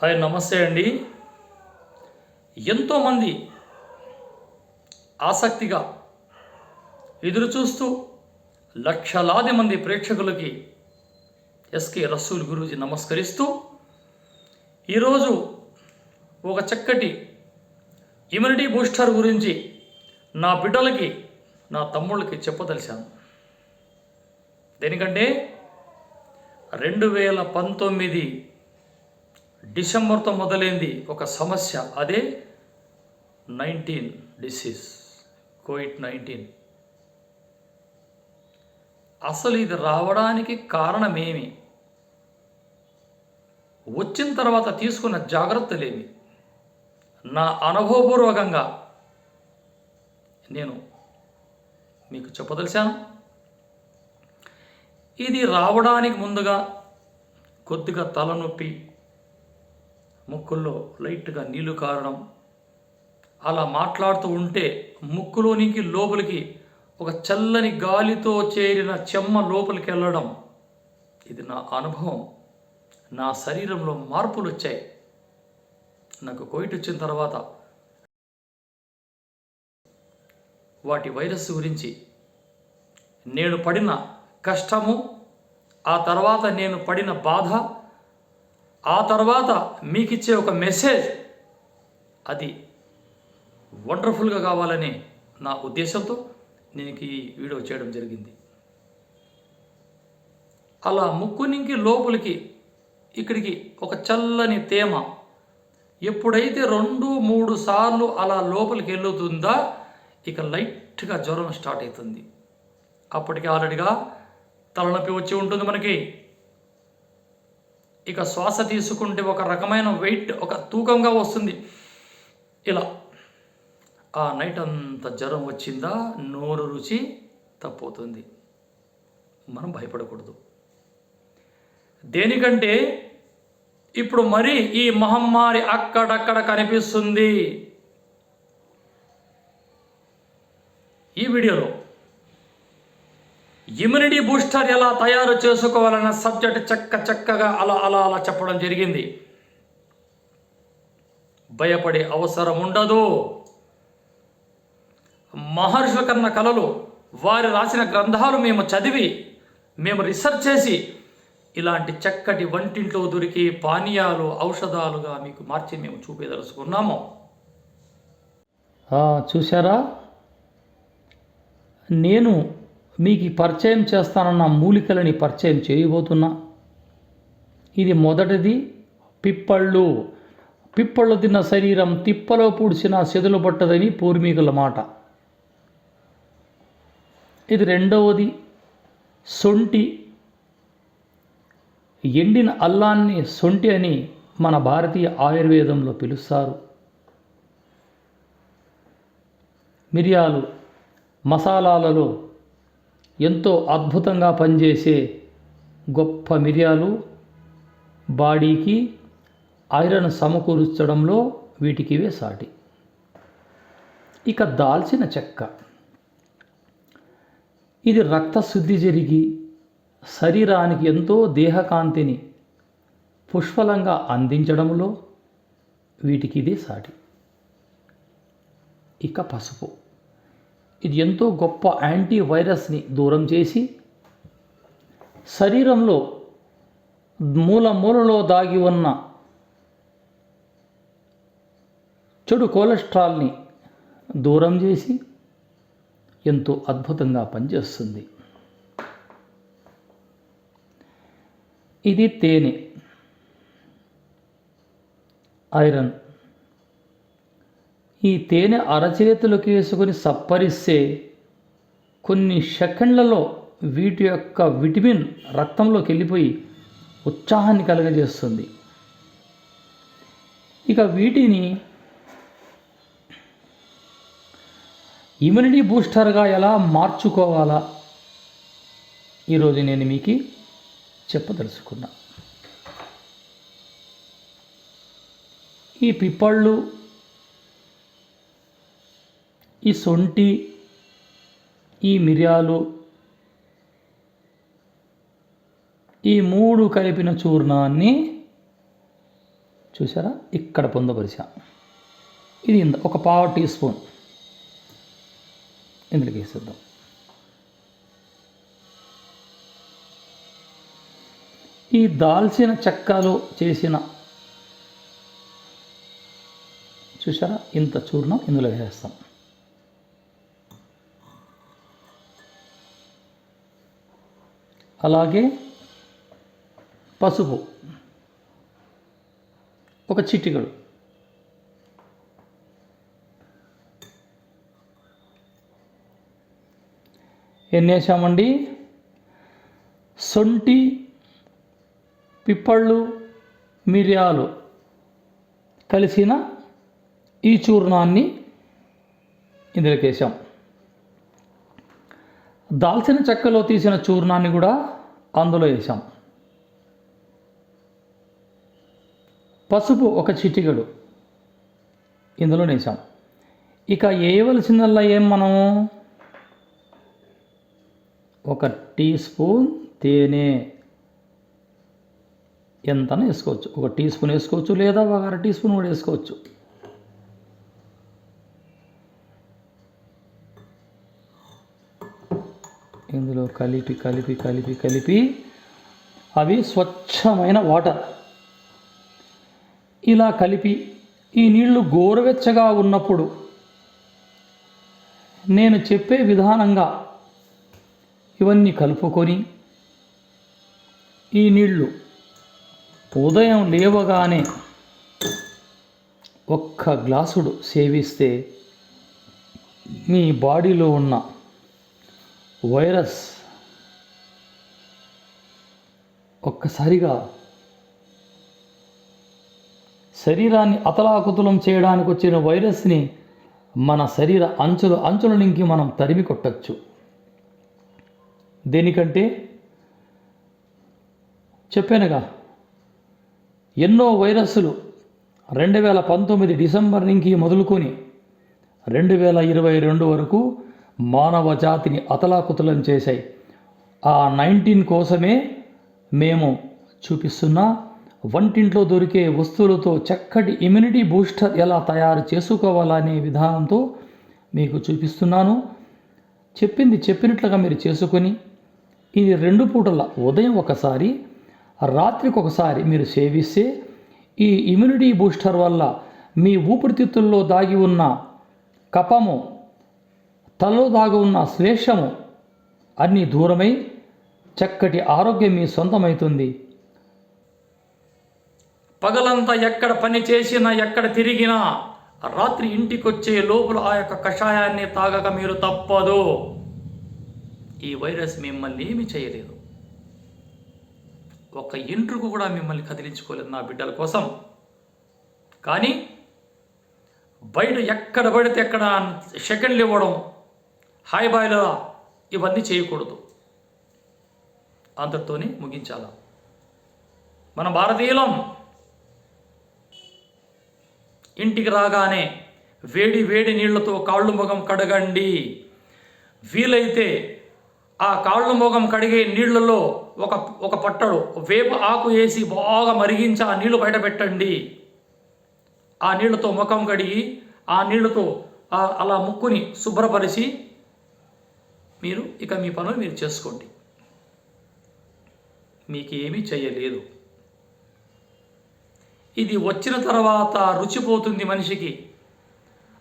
Hi నమస్తే అండి. ఎంతోమంది ఆసక్తిగా ఎదురు చూస్తూ లక్షలాది మంది ప్రేక్షకులకి ఎస్కే రసూల్ గురూజీ నమస్కరిస్తూ ఈరోజు ఒక చక్కటి ఇమ్యూనిటీ బూస్టర్ గురించి నా బిడ్డలకి నా తమ్ముళ్ళకి చెప్పదలిశాను దేనికంటే రెండు వేల పంతొమ్మిది డిసెంబర్తో మొదలైంది ఒక సమస్య. అదే నైన్టీన్ డిసీజ్ కోవిడ్ నైన్టీన్. అసలు ఇది రావడానికి కారణమేమి? వచ్చిన తర్వాత తీసుకున్న జాగ్రత్తలేమి? నా అనుభవపూర్వకంగా నేను మీకు చెప్పదలిచాను. ఇది రావడానికి ముందుగా కొద్దిగా తలనొప్పి ముక్కుల్లో లైట్గా నీళ్ళు కారడం. అలా మాట్లాడుతూ ఉంటే ముక్కులోనికి లోపలికి ఒక చల్లని గాలితో చేరిన చెమ్మ లోపలికి వెళ్ళడం. ఇది నా అనుభవం. నా శరీరంలో మార్పులు వచ్చాయి. నాకు కోవిడ్ వచ్చిన తర్వాత వాటి వైరస్ గురించి నేను పడిన కష్టము ఆ తర్వాత నేను పడిన బాధ ఆ తర్వాత మీకు ఇచ్చే ఒక మెసేజ్ అది వండర్ఫుల్గా కావాలని నా ఉద్దేశంతో నేను ఈ వీడియో చేయడం జరిగింది. అలా ముక్కు నుంచి లోపలికి ఇక్కడికి ఒక చల్లని తేమ ఎప్పుడైతే రెండు మూడు సార్లు అలా లోపలికి వెళ్ళుతుందా ఇక లైట్గా జ్వరం స్టార్ట్ అవుతుంది అప్పటికి ఆల్రెడీగా తలనొప్పి వచ్చి ఉంటుంది మనకి. ఇక శ్వాస తీసుకుంటే ఒక రకమైన వెయిట్ ఒక తూకంగా వస్తుంది. ఇలా. ఆ నైట్ అంత జ్వరం వచ్చిందా? నోరు రుచి తప్పవుతుంది మనం భయపడకూడదు. దేనికంటే ఇప్పుడు మరి ఈ మహమ్మారి అక్కడక్కడ కనిపిస్తుంది. ఈ వీడియోలో ఇమ్యూనిటీ బూస్టర్ ఎలా తయారు చేసుకోవాలన్న సబ్జెక్ట్ చక్క చక్కగా అలా అలా అలా చెప్పడం జరిగింది. భయపడే అవసరం ఉండదు. మహర్షుల కన్న కళలు వారు రాసిన గ్రంథాలు మేము చదివి మేము రీసెర్చ్ చేసి ఇలాంటి చక్కటి వంటింట్లో దొరికి పానీయాలు ఔషధాలుగా మీకు మార్చి మేము చూపేదలుచుకున్నాము. చూసారా నేను మీకు ఈ పరిచయం చేస్తానన్న మూలికలని పరిచయం చేయబోతున్నా. ఇది మొదటిది పిప్పళ్ళు. పిప్పళ్ళు తిన్న శరీరం తిప్పలో పూడ్చిన సెదులు పట్టదని పూర్వీకుల మాట. ఇది రెండవది సొంటి. ఎండిన అల్లాన్ని సొంటి అని మన భారతీయ ఆయుర్వేదంలో పిలుస్తారు. మిరియాలు మసాలాలలో ఎంతో అద్భుతంగా పనిచేసే గొప్ప మిరియాలు బాడీకి ఐరన్ సమకూర్చడంలో వీటికివే సాటి. ఇక దాల్చిన చెక్క. ఇది రక్తశుద్ధి జరిగి శరీరానికి ఎంతో దేహకాంతిని పుష్పలంగా అందించడంలో వీటికి ఇదే సాటి. ఇక పసుపు. ఇది ఎంతో గొప్ప యాంటీ వైరస్ని దూరం చేసి శరీరంలో మూల మూలలో దాగి ఉన్న చెడు కొలెస్ట్రాల్ని దూరం చేసి ఎంతో అద్భుతంగా పనిచేస్తుంది. ఇది తేనె. ఐరన్. ఈ తేనె అరచేతులకు వేసుకొని సప్పరిస్తే కొన్ని సెకండ్లలో వీటి యొక్క విటమిన్ రక్తంలోకి వెళ్ళిపోయి ఉత్సాహాన్ని కలగజేస్తుంది. ఇక వీటిని ఇమ్యూనిటీ బూస్టర్గా ఎలా మార్చుకోవాలా? ఈరోజు నేను మీకు చెప్పదలుచుకున్నా. ఈ పిప్పళ్ళు ఈ సొంటి ఈ మిరియాలు ఈ మూడు కలిపిన చూర్ణాన్ని చూసారా ఇక్కడ పొందపరిచా ఇది ఇంత ఒక పావు టీ స్పూన్. ఇందులోకి వేసేద్దాం. ఈ దాల్చిన చెక్కలో చేసిన చూసారా ఇంత చూర్ణం ఇందులో వేస్తాం అలాగే పసుపు. ఒక చిటికడు. ఎన్ని వేసామండి సొంటి పిప్పళ్ళు మిరియాలు కలిసిన ఈ చూర్ణాన్ని ఇందులోకి వేసాం దాల్చిన చెక్కలో తీసిన చూర్ణాన్ని కూడా అందులో వేసాం పసుపు ఒక చిటికెడు ఇందులో వేసాం ఇక వేయవలసిందల్లా ఏం మనము? ఒక టీ స్పూన్ తేనె ఎంత వేసుకోవచ్చు. ఒక టీ స్పూన్ వేసుకోవచ్చు లేదా ఒక అర టీ స్పూన్ కూడా వేసుకోవచ్చు. ఇందులో కలిపి కలిపి కలిపి కలిపి అవి స్వచ్ఛమైన వాటర్. ఇలా కలిపి ఈ నీళ్ళు గోరువెచ్చగా ఉన్నప్పుడు నేను చెప్పే విధానంగా ఇవన్నీ కలుపుకొని ఈ నీళ్ళు ఉదయం లేవగానే ఒక్క గ్లాసుడు సేవిస్తే మీ బాడీలో ఉన్న వైరస్ ఒక్కసారిగా శరీరాన్ని అతలాకుతలం చేయడానికి వచ్చిన వైరస్ని మన శరీర అంచులు అంచుల నుంచి మనం తరిమి కొట్టచ్చు. దేనికంటే చెప్పానుగా ఎన్నో వైరస్సులు రెండు వేల పంతొమ్మిది డిసెంబర్ నుంచి మొదలుకొని రెండు వేల ఇరవై రెండు వరకు మానవ జాతిని అతలాకుతలం చేశాయి. ఆ నైన్టీన్ కోసమే మేము చూపిస్తున్న వంటింట్లో దొరికే వస్తువులతో చక్కటి ఇమ్యూనిటీ బూస్టర్ ఎలా తయారు చేసుకోవాలనే విధానంతో మీకు చూపిస్తున్నాను. చెప్పింది చెప్పినట్లుగా మీరు చేసుకొని ఇది రెండు పూటల ఉదయం ఒకసారి రాత్రికి ఒకసారి మీరు సేవిస్తే ఈ ఇమ్యూనిటీ బూస్టర్ వల్ల మీ ఊపిరితిత్తుల్లో దాగి ఉన్న కపము తలలో దాగి ఉన్న శ్లేషము అన్నీ దూరమై చక్కటి ఆరోగ్యం మీ సొంతమవుతుంది పగలంతా ఎక్కడ పని చేసినా ఎక్కడ తిరిగినా రాత్రి ఇంటికి వచ్చే లోపల ఆ యొక్క కషాయాన్ని తాగక మీరు తప్పదు. ఈ వైరస్ మిమ్మల్ని ఏమి చేయలేదు. ఒక ఇంట్రుకు కూడా మిమ్మల్ని కదిలించుకోలేదు నా బిడ్డల కోసం. కానీ బయట ఎక్కడ పడితే ఎక్కడ సెకండ్లు ఇవ్వడం హాయ్ బాయ్ల ఇవన్నీ చేయకూడదు. అంతటితోనే ముగించాల? మన భారతీయులం ఇంటికి రాగానే వేడి వేడి నీళ్ళతో కాళ్ళు ముఖం కడగండి. వీలైతే ఆ కాళ్ళు ముఖం కడిగే నీళ్ళలో ఒక ఒక పట్టడు వేప ఆకు వేసి బాగా మరిగించి ఆ నీళ్ళు బయట పెట్టండి. ఆ నీళ్ళతో ముఖం కడిగి ఆ నీళ్ళతో అలా ముక్కుని శుభ్రపరిచి మీరు ఇక మీ పనులు మీరు చేసుకోండి. మీకు ఏమీ చేయలేదు ఇది వచ్చిన తర్వాత రుచిపోతుంది మనిషికి.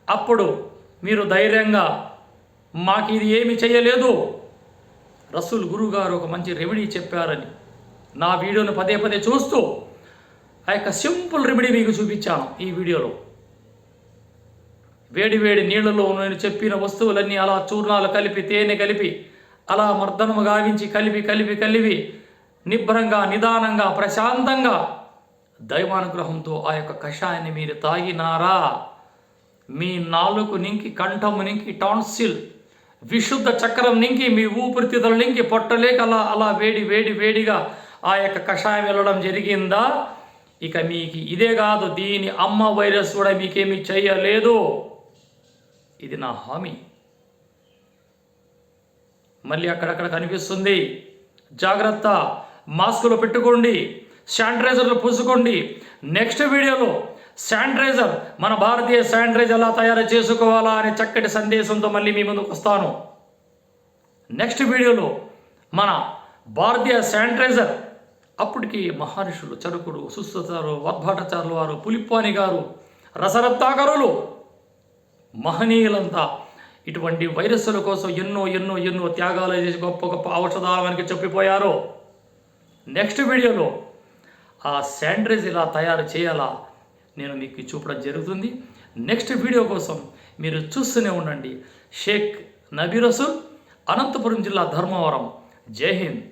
అప్పుడు మీరు ధైర్యంగా మాకు ఇది ఏమి చేయలేదు రసూల్ గురుగారు ఒక మంచి రెమెడీ చెప్పారని నా వీడియోను పదే పదే చూస్తూ ఆ యొక్క సింపుల్ రెమెడీ మీకు చూపించాను ఈ వీడియోలో. వేడి వేడి నీళ్ళలో నేను చెప్పిన వస్తువులన్నీ అలా చూర్ణాలు కలిపి తేనె కలిపి అలా మర్దనము గావించి కలిపి కలిపి కలిపి నిబ్బరంగా నిదానంగా ప్రశాంతంగా దైవానుగ్రహంతో ఆ యొక్క కషాయాన్ని మీరు తాగినారా? మీ నాలుగు నింకి కంఠము నింకి టాన్సిల్ విశుద్ధ చక్రం నింకి మీ ఊపిరితిత్తుల నింకి పొట్టలేక అలా అలా వేడి వేడి వేడిగా ఆ యొక్క కషాయం వెళ్ళడం జరిగిందా? ఇక మీకు ఇదే కాదు దీని అమ్మ వైరస్ కూడా మీకేమీ చేయలేదు. ఇది నా హామీ. మళ్ళీ అక్కడక్కడ కనిపిస్తుంది. జాగ్రత్త మాస్కులు పెట్టుకోండి శానిటైజర్లు పూసుకోండి. నెక్స్ట్ వీడియోలో శానిటైజర్ మన భారతీయ శానిటైజర్ ఎలా తయారు చేసుకోవాలా అనే చక్కటి సందేశంతో మళ్ళీ మీ ముందుకు వస్తాను. నెక్స్ట్ వీడియోలో మన భారతీయ శానిటైజర్ అప్పటికి మహర్షులు చరుకుడు సుస్థతారు వద్భాటాచారులు వారు పులిప్పాని గారు రసరత్నాకరులు మహనీయులంతా. ఇటువంటి వైరస్సుల కోసం ఎన్నో ఎన్నో ఎన్నో త్యాగాలు చేసి గొప్ప గొప్ప ఔషధాలు మనకి చెప్పిపోయారు. నెక్స్ట్ వీడియోలో ఆ శానిటైజ్ ఇలా తయారు చేయాలా నేను మీకు చూపడం జరుగుతుంది. నెక్స్ట్ వీడియో కోసం మీరు చూస్తూనే ఉండండి. షేక్ నబీ రసూల్ అనంతపురం జిల్లా ధర్మవరం. జై హింద్.